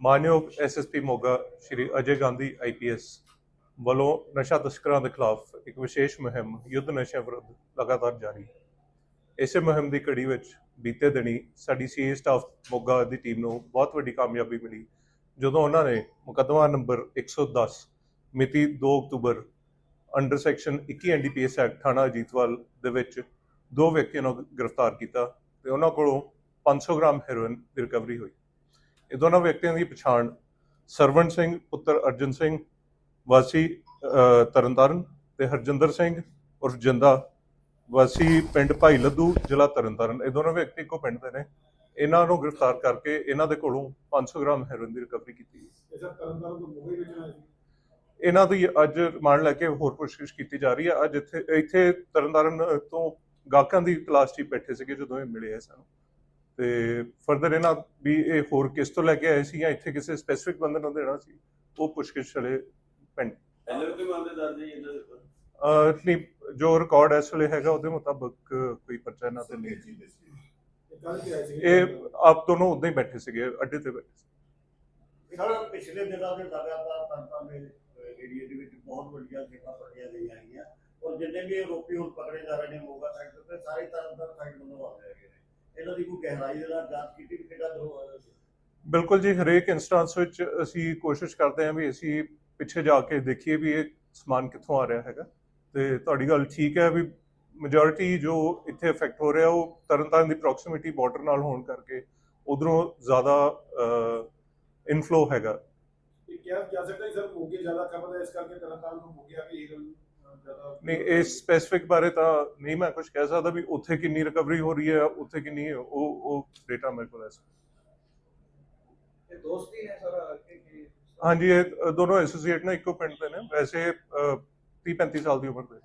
ਮਾਨਯੋਗ SSP Moga Shri Ajay Gandhi IPS ਵੱਲੋਂ ਨਸ਼ਾ ਤਸਕਰਾਂ ਦੇ ਖਿਲਾਫ ਇੱਕ ਵਿਸ਼ੇਸ਼ ਮੁਹਿੰਮ, ਯੁੱਧ ਨਸ਼ਿਆਂ ਵਿਰੁੱਧ ਲਗਾਤਾਰ ਜਾਰੀ। ਇਸੇ ਮੁਹਿੰਮ ਦੀ ਕੜੀ ਵਿੱਚ ਬੀਤੇ ਦਿਨੀ ਸਾਡੀ ਸੀਏ ਸਟਾਫ ਮੋਗਾ ਦੀ ਟੀਮ ਨੂੰ ਬਹੁਤ ਵੱਡੀ ਕਾਮਯਾਬੀ ਮਿਲੀ, ਜਦੋਂ ਉਹਨਾਂ ਨੇ ਮੁਕੱਦਮਾ ਨੰਬਰ 110 ਮਿਤੀ 2 ਅਕਤੂਬਰ ਅੰਡਰ ਸੈਕਸ਼ਨ 21 ਐਨਡੀਪੀਐਸ ਐਕਟ ਥਾਣਾ ਅਜੀਤਵਾਲ ਦੇ ਵਿੱਚ ਦੋ ਵਿਅਕਤੀਆਂ ਨੂੰ ਗ੍ਰਿਫਤਾਰ ਕੀਤਾ ਤੇ ਉਹਨਾਂ ਕੋਲੋਂ 500 ਗ੍ਰਾਮ ਹੈਰੋਇਨ ਦੀ ਰਿਕਵਰੀ ਹੋਈ। ਇਹ ਦੋਨਾਂ ਵਿਅਕਤੀਆਂ ਦੀ ਪਛਾਣ ਸਰਵਣ ਸਿੰਘ, ਪੁੱਤਰ ਅਰਜਨ ਸਿੰਘ, ਵਾਸੀ ਤਰਨਤਾਰਨ ਤੇ ਹਰਜਿੰਦਰ ਸਿੰਘ ਉਰਫ ਜਿੰਦਾ, ਵਾਸੀ ਪਿੰਡ ਭਾਈ ਲੱਦੂ, ਜ਼ਿਲ੍ਹਾ ਤਰਨਤਾਰਨ। ਇਹ ਦੋਨੋਂ ਵਿਅਕਤੀ ਇੱਕੋ ਪਿੰਡ ਦੇ ਨੇ। ਇਹਨਾਂ ਨੂੰ ਗ੍ਰਿਫਤਾਰ ਕਰਕੇ ਇਹਨਾਂ ਦੇ ਕੋਲੋਂ 500 ਗ੍ਰਾਮ ਹੈਰੋਇਨ ਦੀ ਰਿਕਵਰੀ ਕੀਤੀ ਹੈ ਇਹਨਾਂ ਦੀ ਅੱਜ ਰਿਮਾਂਡ ਲੈ ਕੇ ਹੋਰ ਪੁੱਛਗਿੱਛ ਕੀਤੀ ਜਾ ਰਹੀ ਹੈ। ਅੱਜ ਇੱਥੇ ਇੱਥੇ ਤਰਨਤਾਰਨ ਤੋਂ ਗਾਹਕਾਂ ਦੀ ਤਲਾਸ਼ 'ਚ ਬੈਠੇ ਸੀਗੇ ਜਦੋਂ ਇਹ ਮਿਲੇ ਆ ਸਾਨੂੰ। ਤੇ ਫਰਦਰ ਇਹਨਾਂ ਵੀ ਇਹ ਹੋਰ ਕਿਸ ਤੋਂ ਲੈ ਕੇ ਆਏ ਸੀ ਜਾਂ ਇੱਥੇ ਕਿਸੇ ਸਪੈਸੀਫਿਕ ਬੰਦੇ ਨੂੰ ਦੇਣਾ ਸੀ ਉਹ ਪੁੱਛਗਿੱਛ ਵਾਲੇ ਪਿੰਡ ਪਹਿਲੇ ਵੀ ਕੋਈ ਮਾਮਲੇ ਦਰਜ ਇਹਨਾਂ ਦੇ ਉੱਪਰ? ਨਹੀਂ ਜੋ ਰਿਕਾਰਡ ਇਸ ਵੇਲੇ ਹੈਗਾ ਉਹਦੇ ਮੁਤਾਬਕ ਕੋਈ ਪਰਚਾ ਇਹਨਾਂ ਤੇ ਨਹੀਂ ਇਹ ਕੱਲ ਕੀ ਆਏ ਸੀ। ਇਹ ਆਪ ਦੋਨੋਂ ਉਦਾਂ ਹੀ ਬੈਠੇ ਸੀਗੇ ਅੱਡੇ ਤੇ ਬੈਠੇ ਸੀ। ਸਰ ਪਿਛਲੇ ਦਿਨਾਂ ਦੇ ਲਗਾਤਾਰ ਤੰਤਾਂ ਦੇ ਏਰੀਆ ਦੇ ਵੀ ਆਰੋਪੀ ਹੁਣ ਪਕੜੇ ਜਾ ਰਹੇ ਨੇ ਮੋਗਾ ਸਾਈਡ ਤੇ ਸਾਰੇ ਤਰਨਤਾਰਨ ਸਾਈਡ ਵੱਲੋਂ ਆ ਰਹੇ ਹੈਗੇ ਨੇ। ਇਹਨਾਂ ਦੀ ਕੋਈ ਗਹਿਰਾਈ ਦੇ ਨਾਲ ਜਾਂਚ ਕੀਤੀ ਵੀ ਕਿਹੜਾ ਗਰੋਹ ਹੋਇਆ ਸੀ? ਬਿਲਕੁਲ ਜੀ ਹਰੇਕ ਇਨਸਟੈਂਸ ਵਿੱਚ ਅਸੀਂ ਕੋਸ਼ਿਸ਼ ਕਰਦੇ ਹਾਂ ਵੀ ਅਸੀਂ ਪਿੱਛੇ ਜਾ ਕੇ ਦੇਖੀਏ ਵੀ ਇਹ ਸਮਾਨ ਕਿੱਥੋਂ ਆ ਰਿਹਾ ਹੈਗਾ। ਤੇ ਤੁਹਾਡੀ ਗੱਲ ਠੀਕ ਹੈ ਵੀ ਮੈਜੋਰਿਟੀ ਜੋ ਇੱਥੇ ਇਫੈਕਟ ਹੋ ਰਿਹਾ ਉਹ ਤਰਨਤਾਰਨ ਦੀ ਪ੍ਰੋਕਸੀਮਿਟੀ ਬਾਰਡਰ ਨਾਲ ਹੋਣ ਕਰਕੇ ਉਧਰੋਂ ਜ਼ਿਆਦਾ ਇਨਫਲੋ ਹੈਗਾ। ਇਹ ਕਿਹਾ ਜਾ ਸਕਦਾ ਹੈ ਸਰ ਮੋਗੇ ਜ਼ਿਆਦਾ ਖਪਤ ਹੈ ਇਸ ਕਰਕੇ ਤਰਨਤਾਰਨ ਤੋਂ ਮੋਗੇ ਆ ਕੇ ਜ਼ਿਆਦਾ ਨਹੀਂ ਇਸ ਸਪੈਸੀਫਿਕ ਬਾਰੇ ਤਾਂ ਨਹੀਂ ਮੈਂ ਕੁਝ ਕਹਿ ਸਕਦਾ ਵੀ ਉੱਥੇ ਕਿੰਨੀ ਰਿਕਵਰੀ ਹੋ ਰਹੀ ਹੈ ਉੱਥੇ ਕਿੰਨੀ ਹੈ, ਉਹ ਉਹ ਡੇਟਾ ਮੇਰੇ ਕੋਲ ਹੈ ਇਹ ਦੋਸਤੀ ਨੇ ਸਾਰਾ ਹਾਂਜੀ ਇਹ ਦੋਨੋਂ ਐਸੋਸੀਏਟ ਨੇ ਇੱਕੋ ਪਿੰਡ ਦੇ ਨੇ। ਵੈਸੇ 30 35 ਸਾਲ ਦੀ ਉਮਰ ਦੇ